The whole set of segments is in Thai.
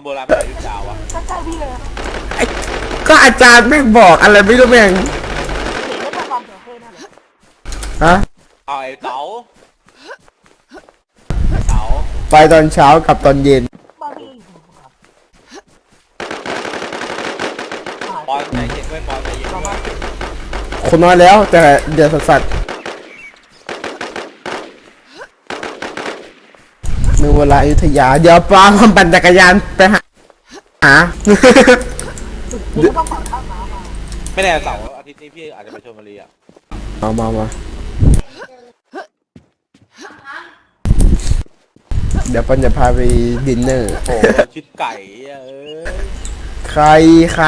องโบราณเป็นยุทธยาวอะใกล้ๆพี่เลยไอ้ก็อาจารย์แม่งบอกอะไรไม่รู้แม่งเห็นแล้วจะความเสียเท่นั่นแหละฮะเอาไอ้เต๋าเต๋าไปตอนเช้ากับตอนเย็นบานพี่อยู่ตรงครับปอนใจเย็นด้วยปอนใจเย็นด้ยคนน้อยแล้วแต่เดือดสัสๆ เมื่อเวลาอยุธยา เดี๋ยวปลาความปั่นจักรยานไปหาหาพี่ก็ต้องผ่านข้ามน้ำมาไม่แน่เสาร์อาทิตย์นี้พี่อาจจะไปชลบุรีอะเอามามา เดี๋ยวปันจะพาไปดินเนอร์ โอ้โหชุดไก่เอ้ยใครใคร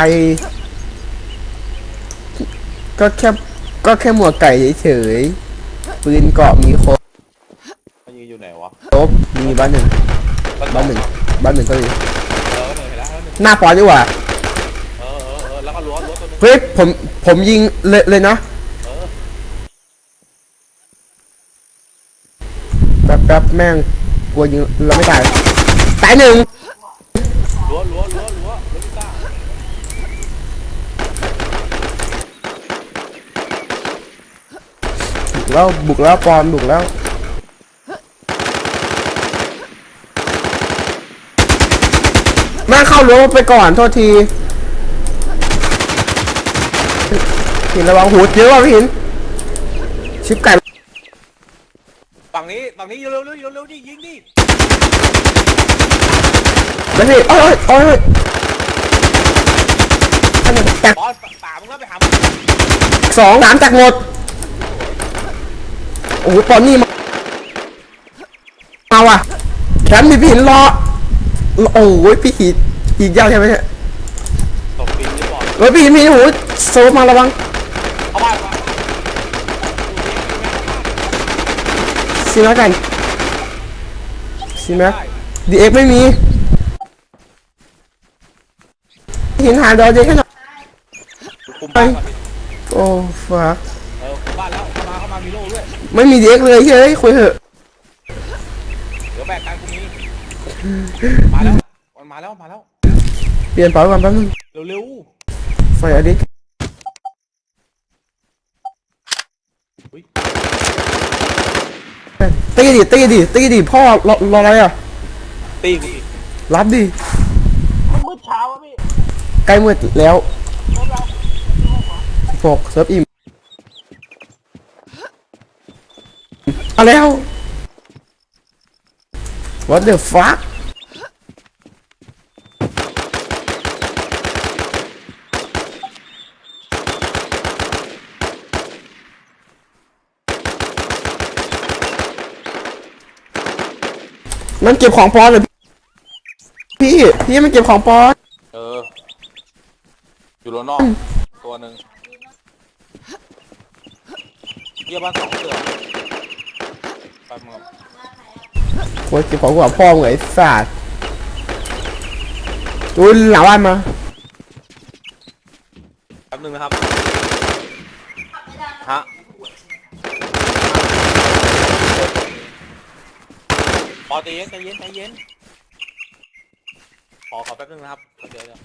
ก็แค่ก็แค่หมวกไก่เฉยๆปืนเกราะมีครบ มันยืนอยู่ไหนวะ คร บมีบ้านหนึ่งบ้านหนึ่งบ้านหนึ่งก็มีเออหนึ่งเห็นแล้วหนึ่งหน้าปอนดีกว่าเออเออเออแล้วก็รั้วรั้วตัวหนึงเฮ้ยผมผมยิงเลยเลยนะเออแป๊บแป๊บแม่งกลัวยิงเราไม่ตายตายหนึ่งรั้วรั้วรั้วรั้วรั้วพิต้าบุกแล้วบุกแล้วปอนบุกแล้ว แม่งเข้ารั้วไปก่อนโทษทีหินระวังหูดเยอะว่ะพี่หิน ชิปไก่ฝั่งนี้ฝั่งนี้เร็วเร็วเร็วเร็วดิยิงดิแล้วพี่โอ้ยโอ้ยโอ้ยอันนี้แตกปอนป่ามึงก็ไปหามันสองสามแตกหมด โอ้โหปอนนี่มามาว่ะแคมป์มีพี่หินรอ โอ้ยพี่หินหินยาวใช่ไหมเนี่ยตบปีนที่บอลเฮ้ยพี่หินพี่หินโอ้โหโซมาระวังเข้าบ้านมาซีแม็กกันซีแม็กดีเอ็กไม่มีหินหาดอเจแค่หน่อยคุมบ้านก่อนดิโอ้ฟักเออคุมบ้านแล้วเข้ามาเข้ามามีโล่ด้วย ไม่มีดีเอ็กเลยเฮ้ยคุยเถอะ เดี๋ยวแบกกันกูมีมาแล้ว มันมาแล้วมาแล้วเปลี่ยนเป๋าก่อนแป๊บนึงเร็วเร็วไฟอดิกอุ้ยตีดิตีดิตีดิพ่อรอรออะไรอะตีกูอีกรับดิมันมืดเช้าอะพี่ใกล้มืดแล้วแล้วเราหกเซิร์ฟอิ่มเอาแล้ว what the fuck มันเก็บของปอนเลยพี่ พี่มันเก็บของปอนเออ อยู่รถนอก ตัวหนึ่งเยี่ยบ้านสองเสือไปมึงโอ้ยเก็บของกว่าพ่อมึงไอ้สัตว์ดูหลังบ้านมาแป๊บนึงนะครับ ฮะ อใจเย็นใจเย็นใจเย็นขอขอแป๊บนึงนะครับเดี๋ยวเดี๋ยว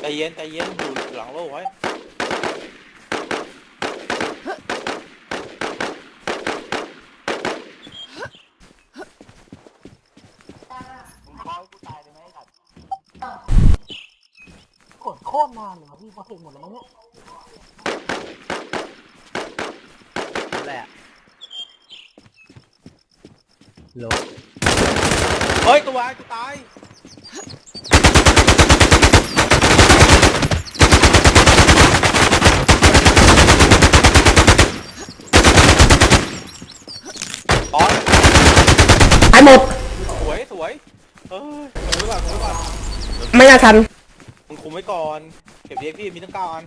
ใจเย็นใจเย็นอยู่หลังโล่ไว้เอากูตายเลยไหมครับกดโคตรนานเลยว่ะพี่พอถึงหมดแล้วมั้งเนี่ยนั่นแหละ โลเฮ้ย ตัวไอ้กูตายตอนตายหมด สวย สวย เออสวยก่อนสวยก่อน ไม่น่าทัน มึงคุมไว้ก่อน เก็บเด็กพี่มีตั้งเก้าอัน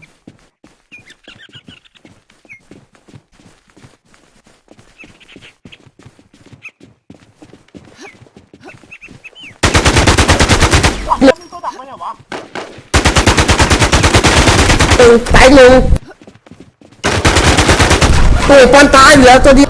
หลังแล้วมีตัวดักไหมเนี่ยวะ เออ ตายหนึ่งโอ้ยปอนตายเหลือตัวเดียว